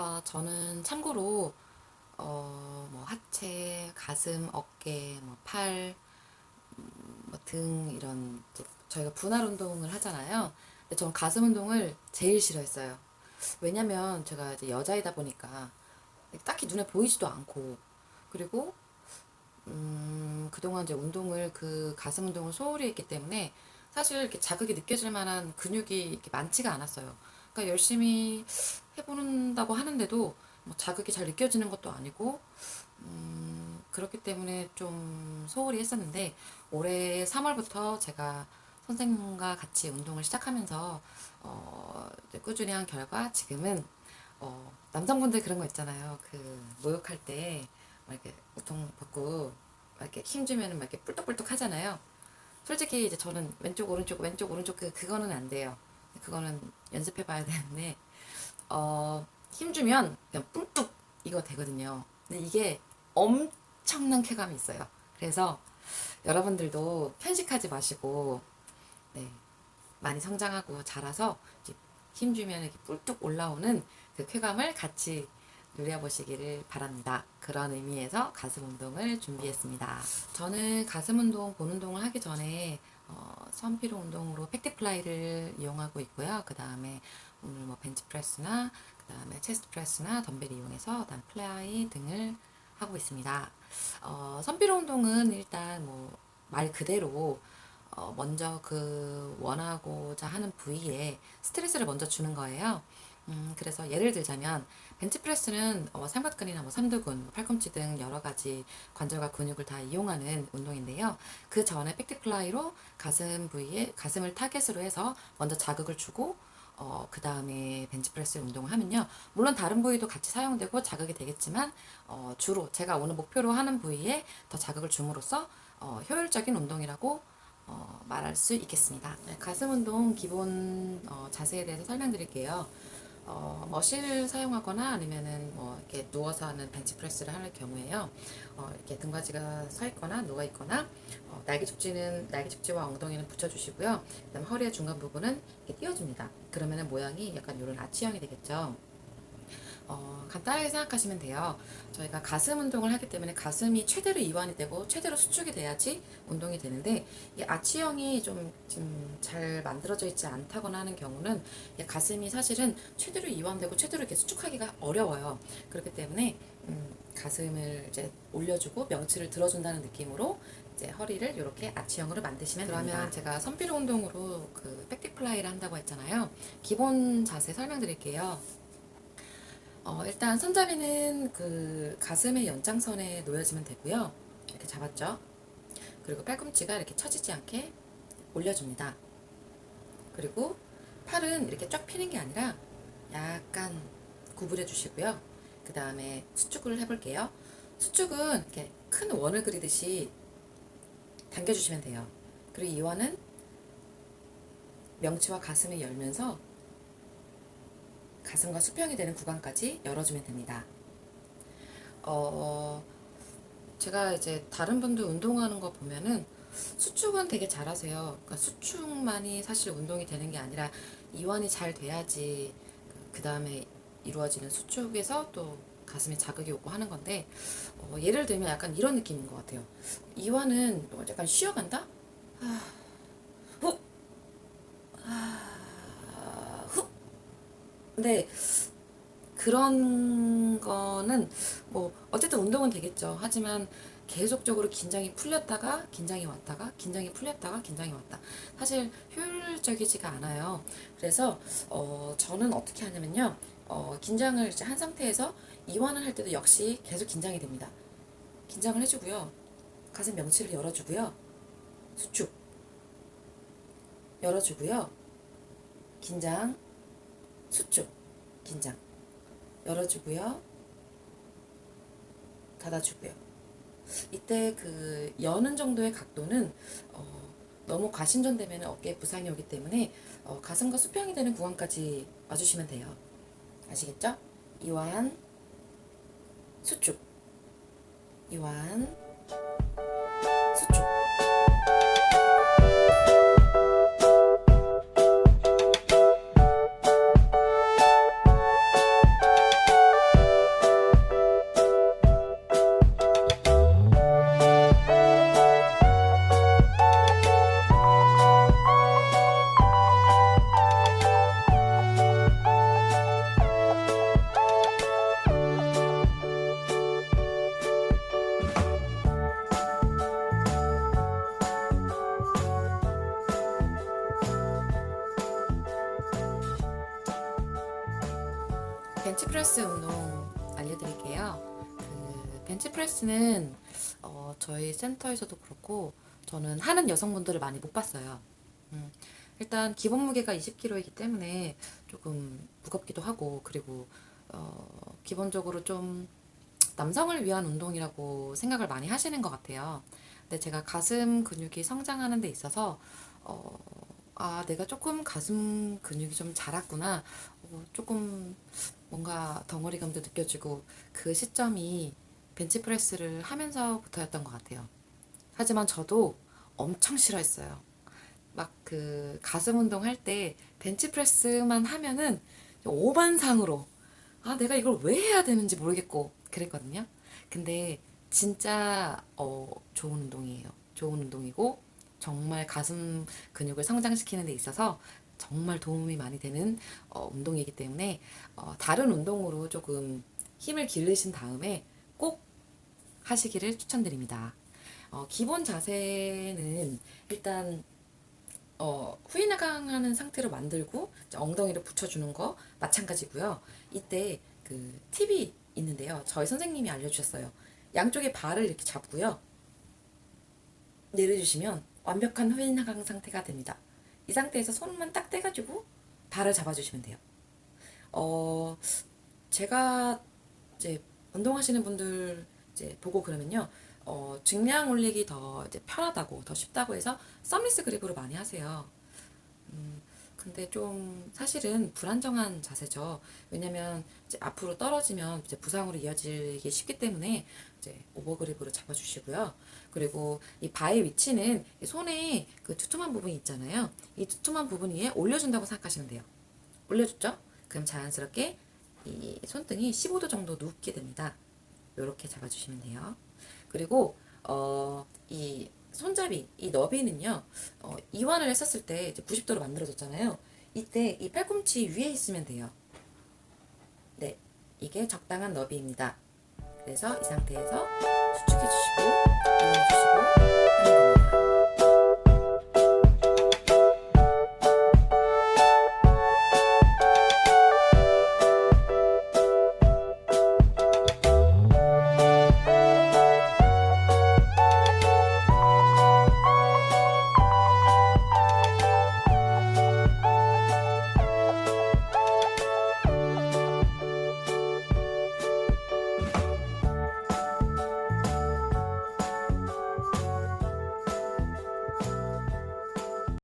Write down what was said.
아, 저는 참고로 어, 뭐 하체, 가슴, 어깨, 뭐 팔, 음, 뭐등 이런 저희가 분할 운동을 하잖아요. 근데 저는 가슴 운동을 제일 싫어했어요. 왜냐면 제가 이제 여자이다 보니까 딱히 눈에 보이지도 않고 그리고 음, 그동안 이제 운동을 그 가슴 운동을 소홀히 했기 때문에 사실 이렇게 자극이 느껴질 만한 근육이 이렇게 많지가 않았어요. 그러니까 열심히 해보는다고 하는데도 뭐 자극이 잘 느껴지는 것도 아니고 음, 그렇기 때문에 좀 소홀히 했었는데 올해 3월부터 제가 선생님과 같이 운동을 시작하면서 어, 꾸준히 한 결과 지금은 어, 남성분들 그런 거 있잖아요. 그 목욕할 때막 이렇게 우통 벗고 막 이렇게 힘 주면은 막 이렇게 뿔떡뿔떡 하잖아요. 솔직히 이제 저는 왼쪽 오른쪽 왼쪽 오른쪽 그 그거는 안 돼요. 그거는 연습해 봐야 되는데 어, 힘 주면 그냥 뿔뚝 이거 되거든요. 근데 이게 엄청난 쾌감이 있어요. 그래서 여러분들도 편식하지 마시고 네, 많이 성장하고 자라서 이제 힘 주면 이렇게 뿔뚝 올라오는 그 쾌감을 같이 누려보시기를 바랍니다. 그런 의미에서 가슴 운동을 준비했습니다. 저는 가슴 운동, 본 운동을 하기 전에 어, 선피로 운동으로 팩트플라이를 이용하고 있고요. 그 다음에 오늘 뭐 벤치프레스나 그 다음에 체스트 프레스나 덤벨 이용해서 단 플라이 등을 하고 있습니다. 어, 선피로 운동은 일단 뭐 말 그대로 어, 먼저 그 원하고자 하는 부위에 스트레스를 먼저 주는 거예요. 음, 그래서 예를 들자면 벤치프레스는 어, 삼각근이나 뭐 삼두근, 뭐 팔꿈치 등 여러 가지 관절과 근육을 다 이용하는 운동인데요. 그 전에 백트플라이로 가슴 부위에 가슴을 타겟으로 해서 먼저 자극을 주고 어, 그 다음에 벤치프레스 운동을 하면요. 물론 다른 부위도 같이 사용되고 자극이 되겠지만, 어, 주로 제가 오늘 목표로 하는 부위에 더 자극을 줌으로써 어, 효율적인 운동이라고 어, 말할 수 있겠습니다. 네, 가슴 운동 기본 어, 자세에 대해서 설명드릴게요. 어, 머신을 사용하거나 아니면은 뭐 이렇게 누워서 하는 벤치프레스를 할 경우에요. 어, 이렇게 등받이가 서 있거나 누워 있거나 어, 날개 축지는 날개 축지와 엉덩이는 붙여주시고요. 그다음 허리의 중간 부분은 이렇게 띄워줍니다. 그러면은 모양이 약간 이런 아치형이 되겠죠. 어, 간단하게 생각하시면 돼요. 저희가 가슴 운동을 하기 때문에 가슴이 최대로 이완이 되고 최대로 수축이 돼야지 운동이 되는데 이 아치형이 좀 잘 만들어져 있지 않다거나 하는 경우는 이 가슴이 사실은 최대로 이완되고 최대로 이렇게 수축하기가 어려워요. 그렇기 때문에 음, 가슴을 이제 올려주고 명치를 들어준다는 느낌으로 이제 허리를 이렇게 아치형으로 만드시면 그러면 됩니다. 제가 선필 운동으로 그 백티플라이를 한다고 했잖아요. 기본 자세 설명드릴게요. 어, 일단 손잡이는 그 가슴의 연장선에 놓여지면 되고요. 이렇게 잡았죠. 그리고 팔꿈치가 이렇게 처지지 않게 올려줍니다. 그리고 팔은 이렇게 쫙 피는 게 아니라 약간 구부려 주시고요. 그 다음에 수축을 해볼게요. 수축은 이렇게 큰 원을 그리듯이 당겨주시면 돼요. 그리고 이 원은 명치와 가슴을 열면서 가슴과 수평이 되는 구간까지 열어주면 됩니다. 어, 제가 이제 다른 분들 운동하는 거 보면은 수축은 되게 잘하세요. 그러니까 수축만이 사실 운동이 되는 게 아니라 이완이 잘 돼야지 그 다음에 이루어지는 수축에서 또 가슴에 자극이 오고 하는 건데 어, 예를 들면 약간 이런 느낌인 것 같아요. 이완은 약간 쉬어간다? 아, 후, 아, 후. 근데 그런 거는 뭐 어쨌든 운동은 되겠죠. 하지만 계속적으로 긴장이 풀렸다가 긴장이 왔다가 긴장이 풀렸다가 긴장이 왔다. 사실 효율적이지가 않아요. 그래서 어 저는 어떻게 하냐면요. 어 긴장을 이제 한 상태에서 이완을 할 때도 역시 계속 긴장이 됩니다. 긴장을 해주고요. 가슴 명치를 열어주고요. 수축 열어주고요. 긴장 수축 긴장 열어주고요. 닫아주고요. 이때 그 여는 정도의 각도는 어, 너무 과신전되면 어깨에 부상이 오기 때문에 어, 가슴과 수평이 되는 구간까지 와주시면 돼요. 아시겠죠? 이완 수축 이완 수축 벤치프레스 운동 알려드릴게요. 그 벤치프레스는 어, 저희 센터에서도 그렇고 저는 하는 여성분들을 많이 못 봤어요. 음, 일단 기본 무게가 20kg이기 때문에 조금 무겁기도 하고 그리고 어, 기본적으로 좀 남성을 위한 운동이라고 생각을 많이 하시는 것 같아요. 근데 제가 가슴 근육이 성장하는 데 있어서 어, 아, 내가 조금 가슴 근육이 좀 자랐구나. 어, 조금 뭔가 덩어리감도 느껴지고 그 시점이 벤치프레스를 하면서부터였던 것 같아요. 하지만 저도 엄청 싫어했어요. 막 그 가슴 운동 할 때 벤치프레스만 하면은 오반상으로 아 내가 이걸 왜 해야 되는지 모르겠고 그랬거든요. 근데 진짜 어 좋은 운동이에요. 좋은 운동이고 정말 가슴 근육을 성장시키는 데 있어서 정말 도움이 많이 되는 어, 운동이기 때문에 어, 다른 운동으로 조금 힘을 기르신 다음에 꼭 하시기를 추천드립니다. 어, 기본 자세는 일단 어, 후인하강하는 상태로 만들고 엉덩이를 붙여주는 거 마찬가지고요. 이때 그 팁이 있는데요. 저희 선생님이 알려주셨어요. 양쪽에 발을 이렇게 잡고요. 내려주시면 완벽한 후인하강 상태가 됩니다. 이 상태에서 손만 딱 떼가지고 발을 잡아주시면 돼요. 어, 제가 이제 운동하시는 분들 이제 보고 그러면요. 어, 중량 올리기 더 이제 편하다고, 더 쉽다고 해서 서미스 그립으로 많이 하세요. 음, 근데 좀 사실은 불안정한 자세죠. 왜냐면 이제 앞으로 떨어지면 이제 부상으로 이어지기 쉽기 때문에 이제 오버그립으로 잡아주시고요. 그리고 이 바의 위치는 이 손에 그 두툼한 부분이 있잖아요. 이 두툼한 부분 위에 올려준다고 생각하시면 돼요. 올려줬죠? 그럼 자연스럽게 이 손등이 15도 정도 눕게 됩니다. 이렇게 잡아주시면 돼요. 그리고 어, 이 손잡이, 이 너비는요, 어, 이완을 했었을 때 이제 90도로 만들어졌잖아요. 이때 이 팔꿈치 위에 있으면 돼요. 네, 이게 적당한 너비입니다. 그래서 이 상태에서 수축해 주시고, 이완해 주시고 하는 겁니다.